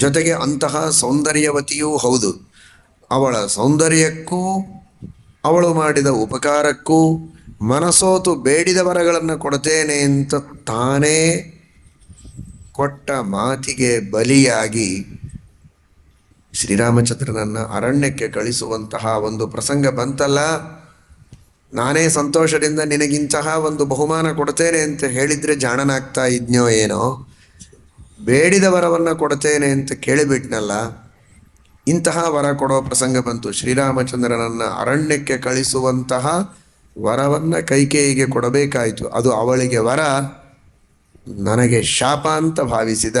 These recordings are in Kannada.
ಜೊತೆಗೆ ಅಂತಹ ಸೌಂದರ್ಯವತಿಯೂ ಹೌದು. ಅವಳ ಸೌಂದರ್ಯಕ್ಕೂ, ಅವಳು ಮಾಡಿದ ಉಪಕಾರಕ್ಕೂ ಮನಸೋತು ಬೇಡಿದ ವರಗಳನ್ನು ಕೊಡ್ತೇನೆ ಅಂತ ತಾನೇ ಕೊಟ್ಟ ಮಾತಿಗೆ ಬಲಿಯಾಗಿ ಶ್ರೀರಾಮಚಂದ್ರನನ್ನು ಅರಣ್ಯಕ್ಕೆ ಕಳಿಸುವಂತಹ ಒಂದು ಪ್ರಸಂಗ ಬಂತಲ್ಲ. ನಾನೇ ಸಂತೋಷದಿಂದ ನಿನಗಿಂತಹ ಒಂದು ಬಹುಮಾನ ಕೊಡ್ತೇನೆ ಅಂತ ಹೇಳಿದ್ರೆ ಜಾಣನಾಗ್ತಾ ಇದ್ನೋ ಏನೋ. ಬೇಡಿದ ವರವನ್ನು ಕೊಡ್ತೇನೆ ಅಂತ ಕೇಳಿಬಿಟ್ನಲ್ಲ, ಇಂತಹ ವರ ಕೊಡೋ ಪ್ರಸಂಗ ಬಂತು. ಶ್ರೀರಾಮಚಂದ್ರನನ್ನು ಅರಣ್ಯಕ್ಕೆ ಕಳಿಸುವಂತಹ ವರವನ್ನು ಕೈಕೇಯಿಗೆ ಕೊಡಬೇಕಾಯಿತು. ಅದು ಅವಳಿಗೆ ವರ, ನನಗೆ ಶಾಪ ಅಂತ ಭಾವಿಸಿದ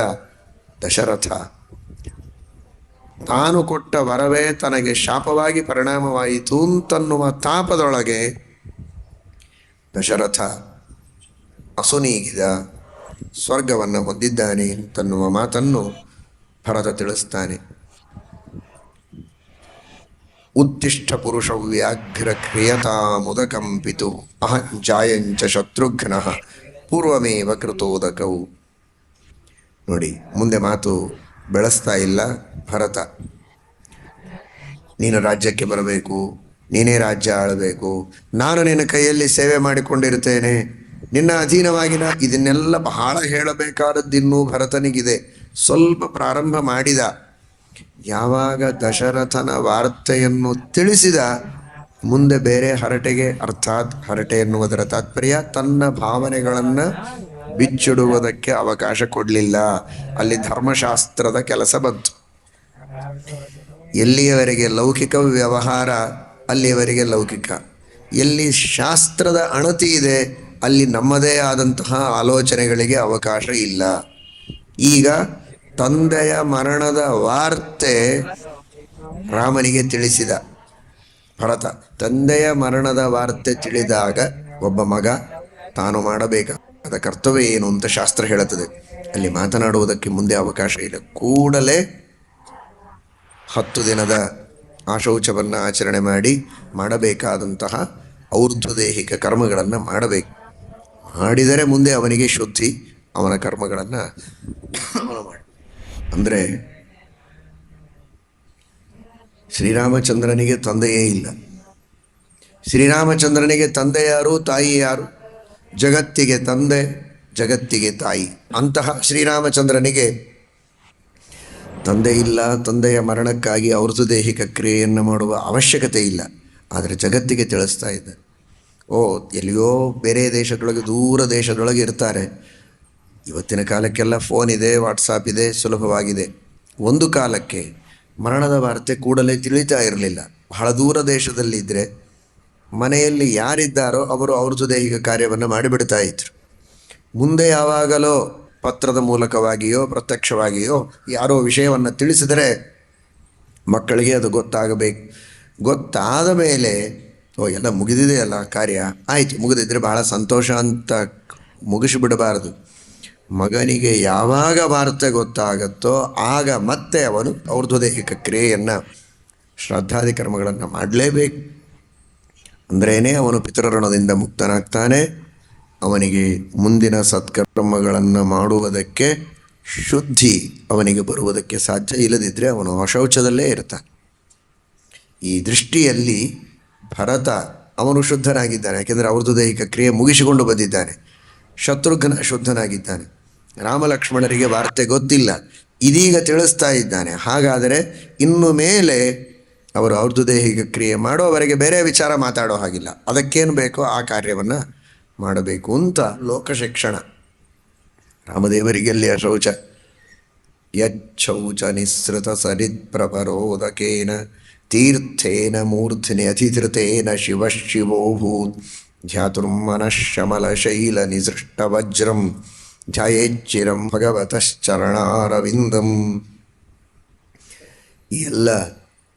ದಶರಥ. ತಾನು ಕೊಟ್ಟ ವರವೇ ತನಗೆ ಶಾಪವಾಗಿ ಪರಿಣಾಮವಾಯಿತು ಅಂತನ್ನುವ ತಾಪದೊಳಗೆ ದಶರಥ ಅಸುನೀಗಿದ. ಸ್ವರ್ಗವನ್ನು ಹೊಂದಿದ್ದಾನೆ ತನ್ನುವ ಮಾತನ್ನು ಭರತ ತಿಳಿಸ್ತಾನೆ. ಉತ್ತಿಷ್ಠ ಪುರುಷ ವ್ಯಾಘ್ರ ಕ್ರಿಯತಾ ಮುದಕಂಪಿತು. ಅಹಂ ಜಾಯಂಚ ಶತ್ರುಘ್ನ ಪೂರ್ವಮೇವ ಕೃತೋದಕವು ನೋಡಿ, ಮುಂದೆ ಮಾತು ಬೆಳೆಸ್ತಾ ಇಲ್ಲ ಭರತ. ನೀನು ರಾಜ್ಯಕ್ಕೆ ಬರಬೇಕು, ನೀನೇ ರಾಜ್ಯ ಆಳಬೇಕು, ನಾನು ನಿನ್ನ ಕೈಯಲ್ಲಿ ಸೇವೆ ಮಾಡಿಕೊಂಡಿರುತ್ತೇನೆ ನಿನ್ನ ಅಧೀನವಾಗಿ ನಾ ಇದನ್ನೆಲ್ಲ ಬಹಳ ಹೇಳಬೇಕಾದದ್ದಿನ್ನೂ ಭರತನಿಗಿದೆ. ಸ್ವಲ್ಪ ಪ್ರಾರಂಭ ಮಾಡಿದ. ಯಾವಾಗ ದಶರಥನ ವಾರ್ತೆಯನ್ನು ತಿಳಿಸಿದ, ಮುಂದೆ ಬೇರೆ ಹರಟೆಗೆ, ಅರ್ಥಾತ್ ಹರಟೆ ಎನ್ನುವುದರ ತಾತ್ಪರ್ಯ, ತನ್ನ ಭಾವನೆಗಳನ್ನು ಬಿಚ್ಚಿಡುವುದಕ್ಕೆ ಅವಕಾಶ ಕೊಡಲಿಲ್ಲ. ಅಲ್ಲಿ ಧರ್ಮಶಾಸ್ತ್ರದ ಕೆಲಸ ಬಂತು. ಎಲ್ಲಿಯವರೆಗೆ ಲೌಕಿಕ ವ್ಯವಹಾರ, ಅಲ್ಲಿಯವರೆಗೆ ಲೌಕಿಕ. ಎಲ್ಲಿ ಶಾಸ್ತ್ರದ ಅಣತಿ ಇದೆ ಅಲ್ಲಿ ನಮ್ಮದೇ ಆದಂತಹ ಆಲೋಚನೆಗಳಿಗೆ ಅವಕಾಶ ಇಲ್ಲ. ಈಗ ತಂದೆಯ ಮರಣದ ವಾರ್ತೆ ರಾಮನಿಗೆ ತಿಳಿಸಿದ. ಭರತ, ತಂದೆಯ ಮರಣದ ವಾರ್ತೆ ತಿಳಿದಾಗ ಒಬ್ಬ ಮಗ ತಾನು ಮಾಡಬೇಕಾದ ಕರ್ತವ್ಯ ಏನು ಅಂತ ಶಾಸ್ತ್ರ ಹೇಳುತ್ತದೆ. ಅಲ್ಲಿ ಮಾತನಾಡುವುದಕ್ಕೆ ಮುಂದೆ ಅವಕಾಶ ಇಲ್ಲ. ಕೂಡಲೇ ಹತ್ತು ದಿನದ ಆಶೌಚವನ್ನು ಆಚರಣೆ ಮಾಡಿ ಮಾಡಬೇಕಾದಂತಹ ಔರ್ಧ್ವದೇಹಿಕ ಕರ್ಮಗಳನ್ನು ಮಾಡಬೇಕು. ಮಾಡಿದರೆ ಮುಂದೆ ಅವನಿಗೆ ಶುದ್ಧಿ, ಅವನ ಕರ್ಮಗಳನ್ನು ಅವನು ಮಾಡಿ. ಅಂದರೆ ಶ್ರೀರಾಮಚಂದ್ರನಿಗೆ ತಂದೆಯೇ ಇಲ್ಲ. ಶ್ರೀರಾಮಚಂದ್ರನಿಗೆ ತಂದೆ ಯಾರು, ತಾಯಿ ಯಾರು? ಜಗತ್ತಿಗೆ ತಂದೆ, ಜಗತ್ತಿಗೆ ತಾಯಿ. ಅಂತಹ ಶ್ರೀರಾಮಚಂದ್ರನಿಗೆ ತಂದೆ ಇಲ್ಲ, ತಂದೆಯ ಮರಣಕ್ಕಾಗಿ ಔರ್ಧದೇಹಿಕ ಕ್ರಿಯೆಯನ್ನು ಮಾಡುವ ಅವಶ್ಯಕತೆ ಇಲ್ಲ. ಆದರೆ ಜಗತ್ತಿಗೆ ತಿಳಿಸ್ತಾ ಇದ್ದ ಓ, ಎಲ್ಲಿಯೋ ಬೇರೆ ದೇಶದೊಳಗೆ, ದೂರ ದೇಶದೊಳಗೆ ಇರ್ತಾರೆ. ಇವತ್ತಿನ ಕಾಲಕ್ಕೆಲ್ಲ ಫೋನ್ ಇದೆ ವಾಟ್ಸಾಪ್ ಇದೆ, ಸುಲಭವಾಗಿದೆ. ಒಂದು ಕಾಲಕ್ಕೆ ಮರಣದ ವಾರ್ತೆ ಕೂಡಲೇ ತಿಳಿತಾ ಇರಲಿಲ್ಲ. ಬಹಳ ದೂರ ದೇಶದಲ್ಲಿದ್ದರೆ ಮನೆಯಲ್ಲಿ ಯಾರಿದ್ದಾರೋ ಅವರು ಅವ್ರದ್ದು ದೈಹಿಕ ಕಾರ್ಯವನ್ನು ಮಾಡಿಬಿಡ್ತಾ ಇದ್ರು. ಮುಂದೆ ಯಾವಾಗಲೋ ಪತ್ರದ ಮೂಲಕವಾಗಿಯೋ, ಪ್ರತ್ಯಕ್ಷವಾಗಿಯೋ ಯಾರೋ ವಿಷಯವನ್ನು ತಿಳಿಸಿದರೆ ಮಕ್ಕಳಿಗೆ ಅದು ಗೊತ್ತಾಗಬೇಕು. ಗೊತ್ತಾದ ಮೇಲೆ ಓ, ಎಲ್ಲ ಮುಗಿದಿದೆಯಲ್ಲ ಕಾರ್ಯ? ಆಯಿತು, ಮುಗಿದಿದ್ರೆ ಬಹಳ ಸಂತೋಷ ಅಂತ ಮುಗಿಸಿಬಿಡಬಾರದು. ಮಗನಿಗೆ ಯಾವಾಗ ವಾರ್ತೆ ಗೊತ್ತಾಗತ್ತೋ ಆಗ ಮತ್ತೆ ಅವನು ಔರ್ಧ್ವದೇಹಿಕ ಕ್ರಿಯೆಯನ್ನು, ಶ್ರದ್ಧಾದಿ ಕರ್ಮಗಳನ್ನು ಮಾಡಲೇಬೇಕು. ಅಂದ್ರೇ ಅವನು ಪಿತೃಋಣದಿಂದ ಮುಕ್ತನಾಗ್ತಾನೆ. ಅವನಿಗೆ ಮುಂದಿನ ಸತ್ಕರ್ಮಗಳನ್ನು ಮಾಡುವುದಕ್ಕೆ ಶುದ್ಧಿ ಅವನಿಗೆ ಬರುವುದಕ್ಕೆ ಸಾಧ್ಯ ಇಲ್ಲದಿದ್ದರೆ ಅವನು ಅಶೌಚದಲ್ಲೇ ಇರ್ತಾನೆ. ಈ ದೃಷ್ಟಿಯಲ್ಲಿ ಭರತ ಅವನು ಶುದ್ಧನಾಗಿದ್ದಾನೆ, ಯಾಕೆಂದರೆ ಅವ್ರದ್ದು ದೈಹಿಕ ಕ್ರಿಯೆ ಮುಗಿಸಿಕೊಂಡು ಬಂದಿದ್ದಾನೆ. ಶತ್ರುಘ್ನ ಶುದ್ಧನಾಗಿದ್ದಾನೆ. ರಾಮಲಕ್ಷ್ಮಣರಿಗೆ ವಾರ್ತೆ ಗೊತ್ತಿಲ್ಲ. ಇದೀಗ ತಿಳಿಸ್ತಾ ಇದ್ದಾನೆ. ಹಾಗಾದರೆ ಇನ್ನು ಮೇಲೆ ಅವರು ಅವ್ರದ್ದು ದೈಹಿಕ ಕ್ರಿಯೆ ಮಾಡೋವರೆಗೆ ಬೇರೆ ವಿಚಾರ ಮಾತಾಡೋ ಹಾಗಿಲ್ಲ. ಅದಕ್ಕೇನು ಬೇಕೋ ಆ ಕಾರ್ಯವನ್ನು ಮಾಡಬೇಕು ಅಂತ ಲೋಕಶಿಕ್ಷಣ. ರಾಮದೇವರಿಗೆ ಅಲ್ಲಿ ಅಶೌಚ ಯಚ್ಛೌಚ ನಿಸ್ಸೃತ ಸರಿತ್ಪ್ರಪರೋದಕೇನ ತೀರ್ಥೇನ ಮೂರ್ಧನೆ ಅಧಿಧೃತೇನ ಶಿವ ಶಿವೋಭೂತ್ ಧ್ಯಾತುರ್ಮನಃಶಮಲಶೈಲ ನಿಸೃಷ್ಟವಜ್ರಂ ಧ್ಯಾಯೇಚ್ಚಿರಂ ಭಗವತಶ್ಚರಣಾರವಿಂದಂ. ಈ ಎಲ್ಲ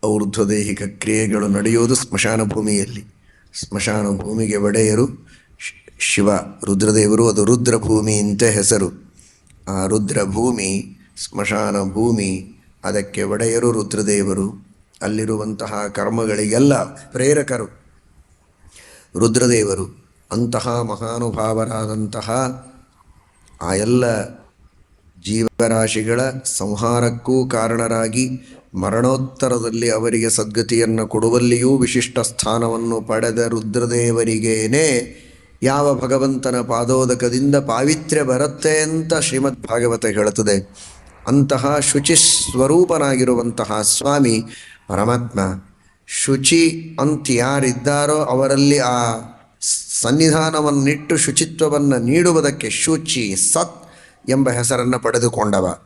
ಔರ್ಧ್ವದೈಹಿಕ ಕ್ರಿಯೆಗಳು ನಡೆಯುವುದು ಸ್ಮಶಾನ ಭೂಮಿಯಲ್ಲಿ ಸ್ಮಶಾನ ಭೂಮಿಗೆ ಒಡೆಯರು ಶಿವ, ರುದ್ರದೇವರು, ಅದು ರುದ್ರಭೂಮಿ ಅಂತ ಹೆಸರು. ಆ ರುದ್ರಭೂಮಿ ಸ್ಮಶಾನ ಭೂಮಿ ಅದಕ್ಕೆ ಒಡೆಯರು ರುದ್ರದೇವರು. ಅಲ್ಲಿರುವಂತಹ ಕರ್ಮಗಳಿಗೆಲ್ಲ ಪ್ರೇರಕರು. ರುದ್ರದೇವರು, ಅಂತಹ ಮಹಾನುಭಾವರಾದಂತಹ ಆ ಎಲ್ಲ ಜೀವರಾಶಿಗಳ ಸಂಹಾರಕ್ಕೂ ಕಾರಣರಾಗಿ ಮರಣೋತ್ತರದಲ್ಲಿ ಅವರಿಗೆ ಸದ್ಗತಿಯನ್ನು ಕೊಡುವಲ್ಲಿಯೂ ವಿಶಿಷ್ಟ ಸ್ಥಾನವನ್ನು ಪಡೆದ ರುದ್ರದೇವರಿಗೇನೆ ಯಾವ ಭಗವಂತನ ಪಾದೋದಕದಿಂದ ಪಾವಿತ್ರ್ಯ ಬರುತ್ತೆ ಅಂತ ಶ್ರೀಮದ್ ಭಾಗವತ ಹೇಳುತ್ತದೆ. ಅಂತಹ ಶುಚಿ ಸ್ವರೂಪನಾಗಿರುವಂತಹ ಸ್ವಾಮಿ ಪರಮಾತ್ಮ ಶುಚಿ ಅಂತ ಯಾರಿದ್ದಾರೋ ಅವರಲ್ಲಿ ಆ ಸನ್ನಿಧಾನವನ್ನಿಟ್ಟು ಶುಚಿತ್ವವನ್ನು ನೀಡುವುದಕ್ಕೆ ಶುಚಿ ಸತ್ ಎಂಬ ಹೆಸರನ್ನು ಪಡೆದುಕೊಂಡವ.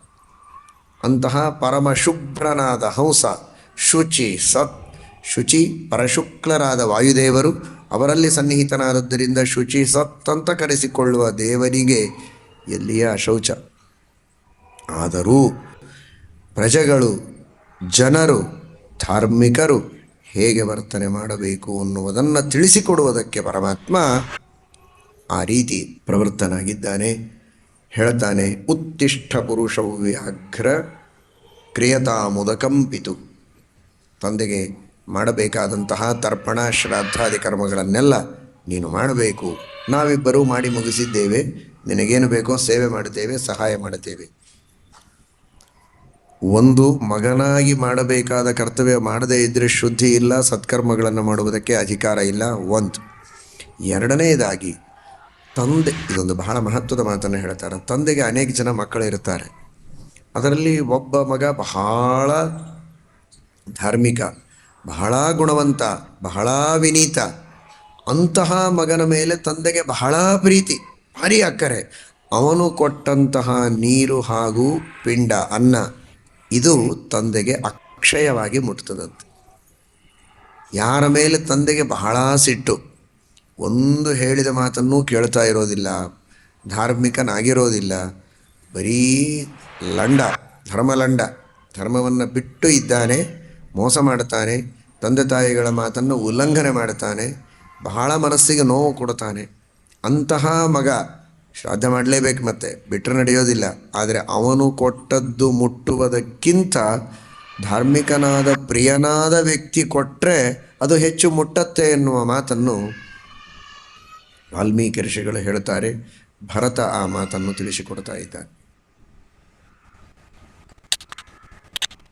ಅಂತಹ ಪರಮಶುಭ್ರನಾದ ಹಂಸ ಶುಚಿ ಸತ್, ಶುಚಿ ಪರಶುಕ್ಲರಾದ ವಾಯುದೇವರು ಅವರಲ್ಲಿ ಸನ್ನಿಹಿತನಾದದ್ದರಿಂದ ಶುಚಿ ಸತ್ ಅಂತ ಕರೆಸಿಕೊಳ್ಳುವ ದೇವರಿಗೆ ಎಲ್ಲಿಯ ಅಶೌಚ ಆದರೂ ಪ್ರಜೆಗಳು, ಜನರು, ಧಾರ್ಮಿಕರು ಹೇಗೆ ವರ್ತನೆ ಮಾಡಬೇಕು ಅನ್ನುವುದನ್ನು ತಿಳಿಸಿಕೊಡುವುದಕ್ಕೆ ಪರಮಾತ್ಮ ಆ ರೀತಿ ಪ್ರವೃತ್ತನಾಗಿದ್ದಾನೆ. ಹೇಳ್ತಾನೆ, ಉತ್ತಿಷ್ಠ ಪುರುಷವು ವ್ಯಾಘ್ರ ಕ್ರಿಯತಾಮುದಕಂಪಿತು ತಂದೆಗೆ ಮಾಡಬೇಕಾದಂತಹ ತರ್ಪಣ ಶ್ರಾದ್ದಾದಿ ಕರ್ಮಗಳನ್ನೆಲ್ಲ ನೀನು ಮಾಡಬೇಕು. ನಾವಿಬ್ಬರೂ ಮಾಡಿ ಮುಗಿಸಿದ್ದೇವೆ. ನಿನಗೇನು ಬೇಕೋ ಸೇವೆ ಮಾಡುತ್ತೇವೆ, ಸಹಾಯ ಮಾಡುತ್ತೇವೆ. ಒಂದು ಮಗನಾಗಿ ಮಾಡಬೇಕಾದ ಕರ್ತವ್ಯ ಮಾಡದೇ ಇದ್ದರೆ ಶುದ್ಧಿ ಇಲ್ಲ, ಸತ್ಕರ್ಮಗಳನ್ನು ಮಾಡುವುದಕ್ಕೆ ಅಧಿಕಾರ ಇಲ್ಲ, ಒಂದು. ಎರಡನೆಯದಾಗಿ ತಂದೆ, ಇದೊಂದು ಬಹಳ ಮಹತ್ವದ ಮಾತನ್ನು ಹೇಳ್ತಾರೆ. ತಂದೆಗೆ ಅನೇಕ ಜನ ಮಕ್ಕಳು ಇರ್ತಾರೆ ಅದರಲ್ಲಿ ಒಬ್ಬ ಮಗ ಬಹಳ ಧಾರ್ಮಿಕ, ಬಹಳ ಗುಣವಂತ, ಬಹಳ ವಿನೀತ. ಅಂತಹ ಮಗನ ಮೇಲೆ ತಂದೆಗೆ ಬಹಳ ಪ್ರೀತಿ, ಭಾರಿ ಅಕ್ಕರೆ. ಅವನು ಕೊಟ್ಟಂತಹ ನೀರು ಹಾಗೂ ಪಿಂಡ, ಅನ್ನ ಇದು ತಂದೆಗೆ ಅಕ್ಷಯವಾಗಿ ಮುಟ್ತದಂತೆ. ಯಾರ ಮೇಲೆ ತಂದೆಗೆ ಬಹಳ ಸಿಟ್ಟು, ಒಂದು ಹೇಳಿದ ಮಾತನ್ನು ಕೇಳ್ತಾ ಇರೋದಿಲ್ಲ, ಧಾರ್ಮಿಕನಾಗಿರೋದಿಲ್ಲ, ಬರೀ ಲಂಡ, ಧರ್ಮಲಂಡ, ಧರ್ಮವನ್ನು ಬಿಟ್ಟು ಇದ್ದಾನೆ, ಮೋಸ ಮಾಡ್ತಾನೆ ತಂದೆ ತಾಯಿಗಳ ಮಾತನ್ನು ಉಲ್ಲಂಘನೆ ಮಾಡ್ತಾನೆ ಬಹಳ ಮನಸ್ಸಿಗೆ ನೋವು ಕೊಡ್ತಾನೆ ಅಂತಹ ಮಗ ಶ್ರಾದ್ದ ಮಾಡಲೇಬೇಕು ಮತ್ತೆ. ಬಿಟ್ಟರೆ ನಡೆಯೋದಿಲ್ಲ. ಆದರೆ ಅವನು ಕೊಟ್ಟದ್ದು ಮುಟ್ಟುವುದಕ್ಕಿಂತ ಧಾರ್ಮಿಕನಾದ, ಪ್ರಿಯನಾದ ವ್ಯಕ್ತಿ ಕೊಟ್ಟರೆ ಅದು ಹೆಚ್ಚು ಮುಟ್ಟತ್ತೆ ಎನ್ನುವ ಮಾತನ್ನು ವಾಲ್ಮೀಕಿ ಋಷಿಗಳು ಹೇಳ್ತಾರೆ ಭರತ ಆ ಮಾತನ್ನು ತಿಳಿಸಿಕೊಡ್ತಾ ಇದ್ದಾನೆ.